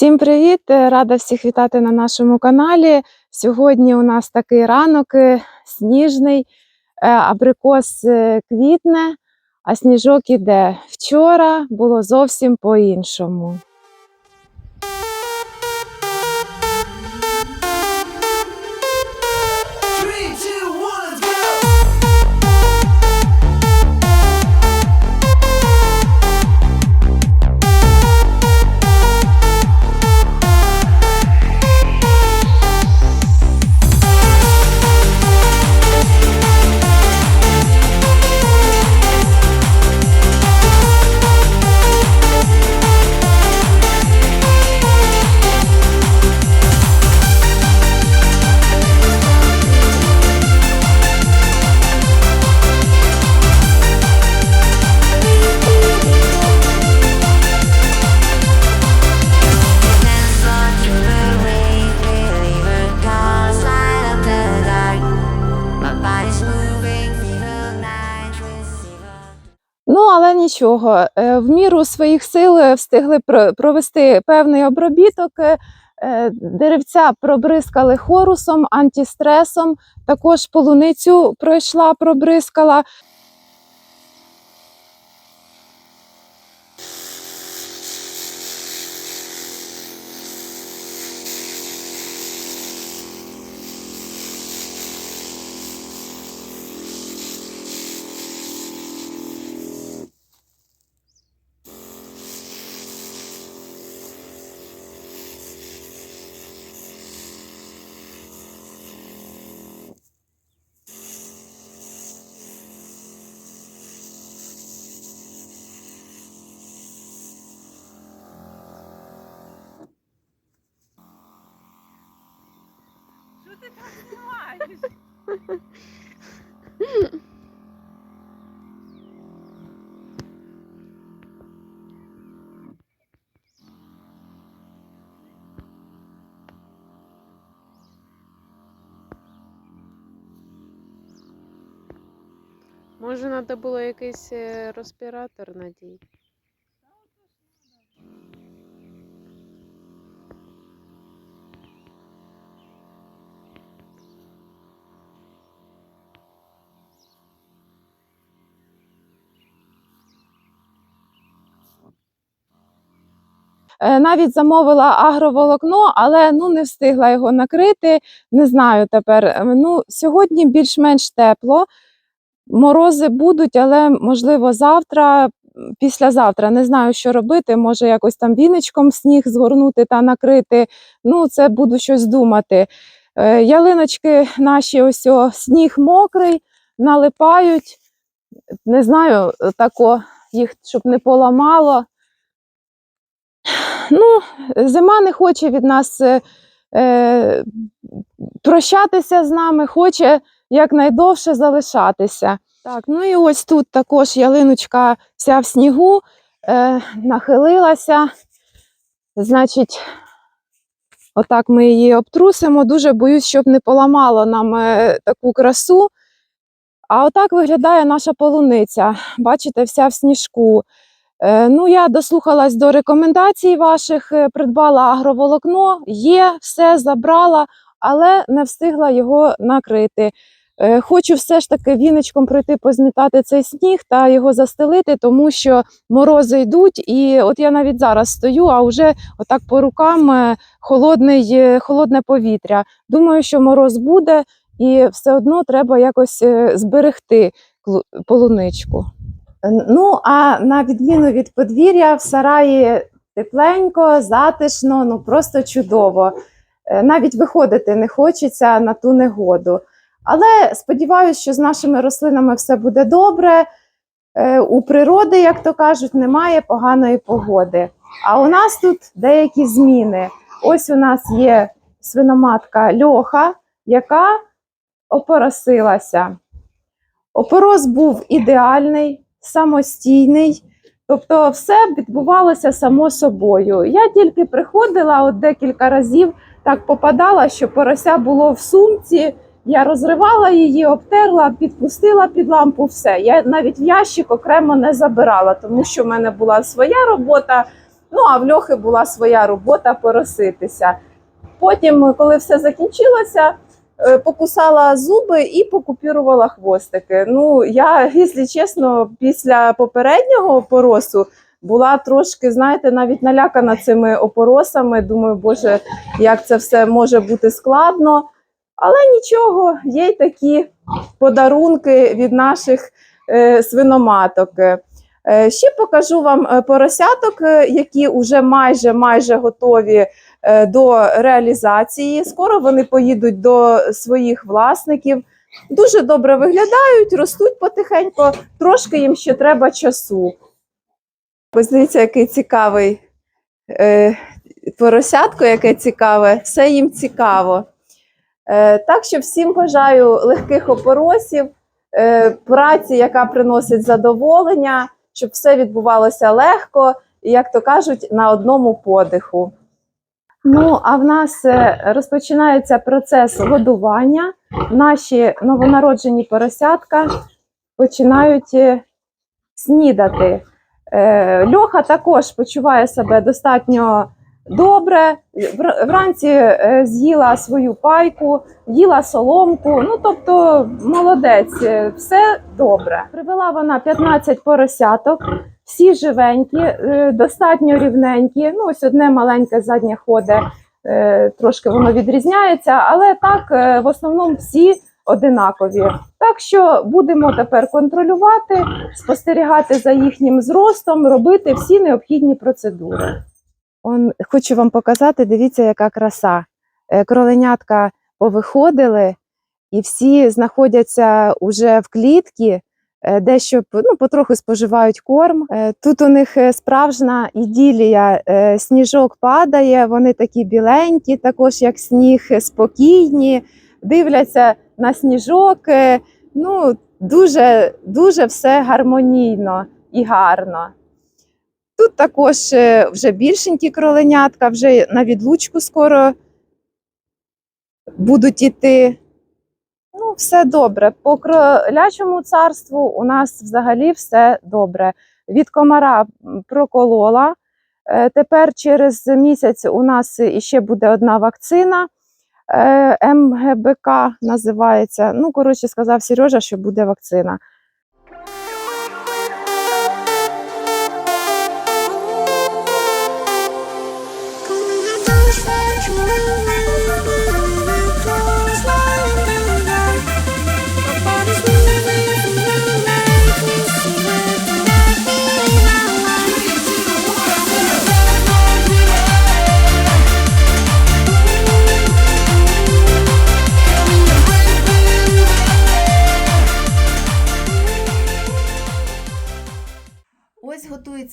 Всім привіт! Е, Рада всіх вітати на нашому каналі. Сьогодні у нас такий ранок е, сніжний, е, абрикос квітне, а сніжок іде. Вчора було зовсім по-іншому. Нічого, е, в міру своїх сил е, встигли про- провести певний обробіток. е, Деревця пробризкали хорусом, антистресом, також полуницю пройшла, пробризкала. Ти так знімаєш? Може, треба було якийсь е, респіратор надіти? Навіть замовила агроволокно, але ну не встигла його накрити. Не знаю тепер. Е, Ну, сьогодні більш-менш тепло. Морози будуть, але можливо завтра, післязавтра. Не знаю, що робити. Може, якось там віничком сніг згорнути та накрити. Ну, це буду щось думати. Е, Ялиночки наші, ось о, сніг мокрий, налипають. Не знаю, е, тако їх, щоб не поламало. Ну, зима не хоче від нас е, е, прощатися з нами, хоче якнайдовше залишатися. Так, ну і ось тут також ялиночка вся в снігу е, нахилилася. Значить, отак ми її обтрусимо. Дуже боюсь, щоб не поламало нам е, таку красу. А отак виглядає наша полуниця. Бачите, вся в сніжку. Е, Ну, я дослухалась до рекомендацій ваших, е, придбала агроволокно, є, все забрала, але не встигла його накрити. Е, Хочу все ж таки віничком пройти позмітати цей сніг та його застелити, тому що морози йдуть. І от я навіть зараз стою, а вже отак по рукам холодний, холодне повітря. Думаю, що мороз буде, і все одно треба якось зберегти полуничку. Ну, а на відміну від подвір'я, в сараї тепленько, затишно, ну просто чудово. Е, Навіть виходити не хочеться на ту негоду. Але сподіваюся, що з нашими рослинами все буде добре. Е, У природи, як то кажуть, немає поганої погоди. А у нас тут деякі зміни. Ось у нас є свиноматка льоха, яка опоросилася. Опорос був ідеальний, самостійний, тобто все відбувалося само собою. Я тільки приходила от декілька разів, так попадала, що порося було в сумці. Я розривала її, обтерла, підпустила під лампу. Все. Я навіть в ящик окремо не забирала, тому що в мене була своя робота. Ну а в Льохи була своя робота пороситися. Потім, коли все закінчилося, покусала зуби і покупірувала хвостики. Ну, я, якщо чесно, після попереднього поросу була трошки, знаєте, навіть налякана цими опоросами. Думаю, боже, як це все може бути складно. Але нічого, є й такі подарунки від наших е, свиноматок. Е, ще покажу вам е, поросяток, е, які вже майже майже готові е, до реалізації. Скоро вони поїдуть до своїх власників. Дуже добре виглядають, ростуть потихеньку, трошки їм ще треба часу. Ось дивіться, який цікавий е, поросятко, яке цікаве, все їм цікаво. Е, так що всім бажаю легких опоросів, е, праці, яка приносить задоволення, щоб все відбувалося легко як то кажуть, на одному подиху. Ну, а в нас е, розпочинається процес годування. Наші новонароджені поросятка починають е, снідати. Е, Льоха також почуває себе достатньо добре. Вранці з'їла свою пайку, їла соломку. Ну, тобто, молодець, все добре. Привела вона 15 поросяток, всі живенькі, е, достатньо рівненькі. Ну, ось одне маленьке заднє ходе, е, трошки воно відрізняється, але так, е, в основному всі одинакові. Так що будемо тепер контролювати, спостерігати за їхнім зростом, робити всі необхідні процедури. Он, хочу вам показати, дивіться, яка краса. Кроленятка повиходили, і всі знаходяться уже в клітці, дещо ну, потроху споживають корм. Е, Тут у них е, справжня іділія. Е, Сніжок падає, вони такі біленькі, також як сніг, е, спокійні, дивляться на сніжок. е, Ну, дуже, дуже все гармонійно і гарно. Тут також е, вже більшенькі кроленятка, вже на відлучку скоро будуть іти. Все добре. По кролячому царству у нас взагалі все добре. Від комара проколола. Е, Тепер через місяць у нас іще буде одна вакцина. е, МГБК називається. Ну, коротше, сказав Сережа, що буде вакцина.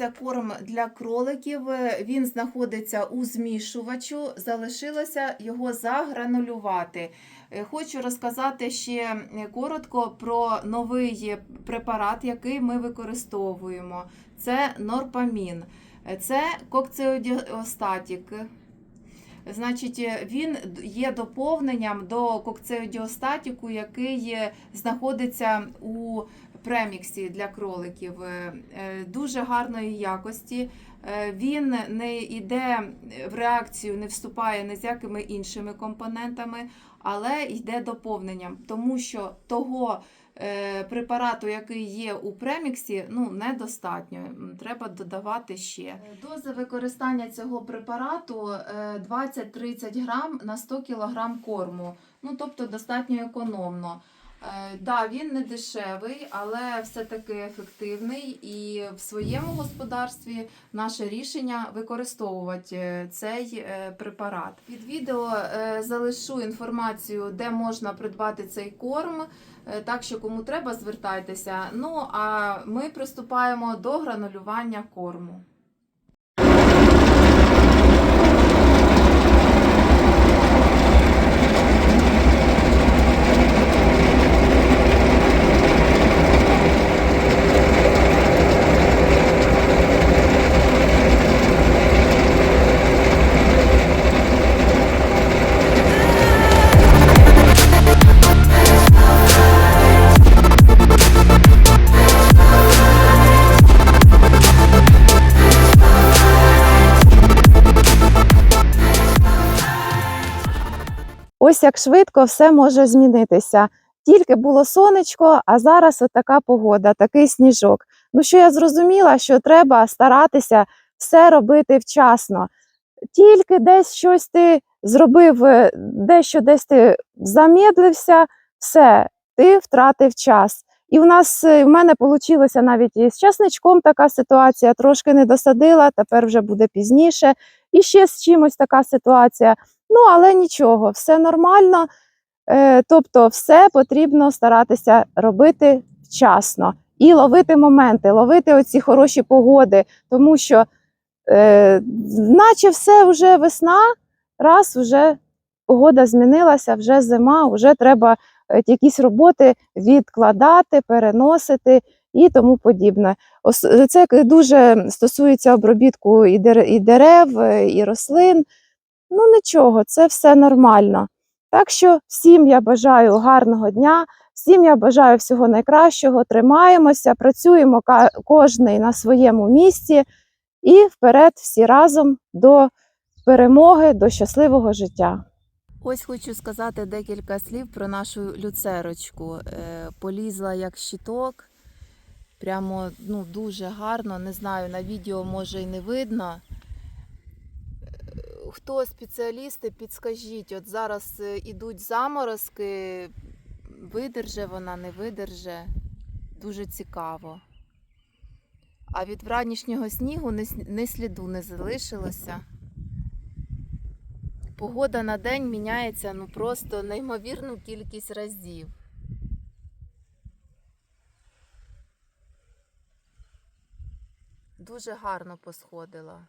Ось корм для кроликів. Він знаходиться у змішувачу. Залишилося його загранулювати. Е, Хочу розказати ще коротко про новий препарат, який ми використовуємо. Це норпамін. Е, Це кокцеодіостатік. Значить, е, він є доповненням до кокцеодіостатіку, який знаходиться у преміксі для кроликів. Е, е, Дуже гарної якості. Е, Він не йде в реакцію, не вступає ні з якими іншими компонентами, але йде доповненням, тому що того препарату, який є у преміксі, ну недостатньо. Треба додавати ще. Доза використання цього препарату е, 20-30 грам на 100 кг корму. Ну тобто достатньо економно. Е, Да, він не дешевий, але все-таки ефективний. І в своєму господарстві наше рішення використовувати е, цей е, препарат. Під відео залишу інформацію, де можна придбати цей корм. Так що кому треба, звертайтеся. Ну а ми приступаємо до гранулювання корму. Ось як швидко все може змінитися. Тільки було сонечко, а зараз от така погода, такий сніжок. Ну що я зрозуміла, що треба старатися все робити вчасно. Тільки десь щось ти зробив, е, дещо десь ти замедлився, все, ти втратив час. І в нас е, в мене вийшло навіть і з часничком така ситуація, трошки не досадила, тепер вже буде пізніше. І ще з чимось така ситуація. Ну, але нічого, все нормально. Е, тобто, все потрібно старатися робити вчасно і ловити моменти, ловити оці хороші погоди, тому що, е, наче все вже весна, раз вже погода змінилася, вже зима, вже треба е, якісь роботи відкладати, переносити і тому подібне. Це дуже стосується обробітку і дерев, е, і рослин. Ну нічого, це все нормально. Так що всім я бажаю гарного дня, всім я бажаю всього найкращого. Тримаємося, працюємо кожний на своєму місці і вперед всі разом до перемоги, до щасливого життя. Ось хочу сказати декілька слів про нашу люцерочку. Е, Полізла як щиток. Прямо ну, дуже гарно. Не знаю, на відео може і не видно. Хто спеціалісти, підскажіть, от зараз е, ідуть заморозки, видерже вона, не видерже. Дуже цікаво. А від вранішнього снігу ні сліду не залишилося. Погода на день міняється ну просто неймовірну кількість разів. Дуже гарно посходила.